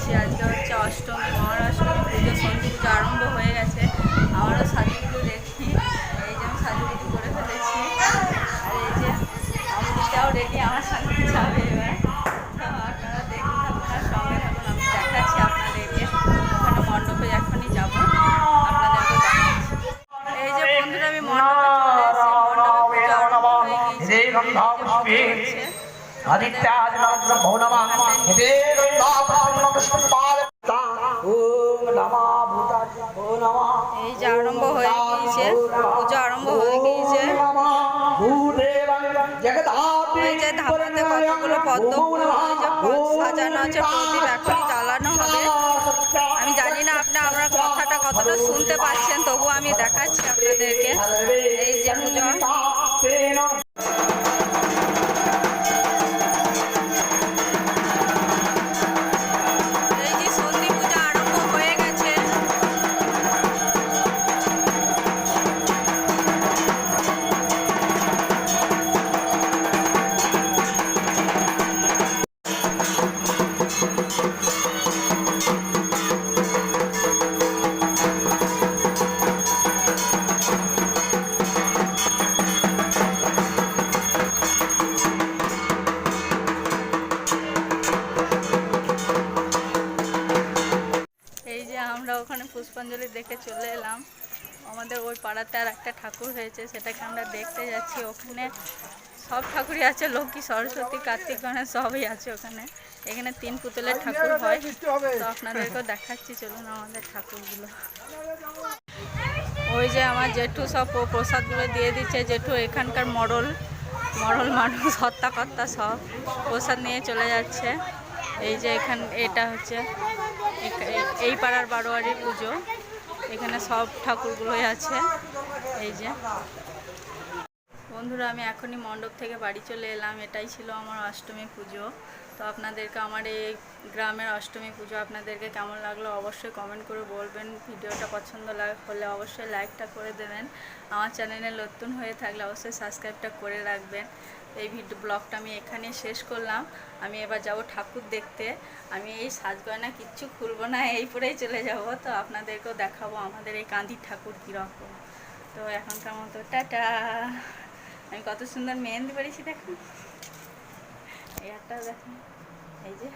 আছি আজকে হচ্ছে অষ্টমী মহারাষ্টমী পুজো সন্ধে পুজো আরম্ভ হয়ে গেছে আমারও পুজো দেখি এই যে আমি পুজো করে ফেলেছি। আর এই যে আমুদিটাও রেডি আমার সাথে যাবে এবার। হ্যাঁ, আপনারা দেখুন আপনার সঙ্গে আমি দেখাচ্ছি আপনাদেরকে। ওখানে মণ্ডপে এখনই যাব। আপনাদেরকে এই যে বন্ধুরা আমি মণ্ডপে চলে এসেছি। হয়ে গিয়েছে। পুজো আরম্ভ হয়ে গিয়েছে। এই যে ধামাতে কতগুলো পদ্ম ফুল যে পদ সাজানো আছে প্রদীপ এখনই জ্বালানো হবে। আমি জানি না আপনি আমার কথাটা কতটা শুনতে পাচ্ছেন তবু আমি দেখাচ্ছি আপনাদেরকে। আমরা ওখানে পুষ্পাঞ্জলি দেখে চলে এলাম। আমাদের ওই পাড়াতে আর একটা ঠাকুর হয়েছে, সেটাকে আমরা দেখতে যাচ্ছি ওখানে। সব ঠাকুরই আছে, লক্ষ্মী, সরস্বতী, কার্তিক, গণেশ, সবই আছে ওখানে। এখানে তিন পুতুলের ঠাকুর হয়। তো আপনাদেরকেও দেখাচ্ছি, চলুন আমাদের ঠাকুরগুলো। ওই যে আমার জেঠু সব প্রসাদগুলো দিয়ে দিচ্ছে। জেঠু এখানকার মডল মডল মানুষ, হত্যাকর্তা সব। প্রসাদ নিয়ে চলে যাচ্ছে। এই যে এখান, এটা হচ্ছে এই- পাড়ার বারোয়ারি পুজো। এখানে সব ঠাকুরগুলোই আছে। এই যে বন্ধুরা, আমি এখনই মণ্ডপ থেকে বাড়ি চলে এলাম। এটাই ছিল আমার অষ্টমী পুজো। তো আপনাদেরকে আমার এই গ্রামের অষ্টমী পুজো আপনাদেরকে কেমন লাগল অবশ্যই কমেন্ট করে বলবেন। ভিডিওটা পছন্দ হলে অবশ্যই লাইকটা করে দেবেন। আমার চ্যানেলে নতুন হয়ে থাকলে অবশ্যই সাবস্ক্রাইবটা করে রাখবেন। এই ভিডিও ব্লগটা আমি এখানে শেষ করলাম। আমি এবার যাব ঠাকুর দেখতে। আমি এই সাজগয়না কিচ্ছু খুলবো না, এই পরেই চলে যাব। তো আপনাদেরকেও দেখাবো আমাদের এই কান্দি ঠাকুর কীরকম। তো এখনকার মতো, টাটা! আমি কত সুন্দর মেহেন্দি পেরেছি দেখুন এই একটা দেখুন এই যে।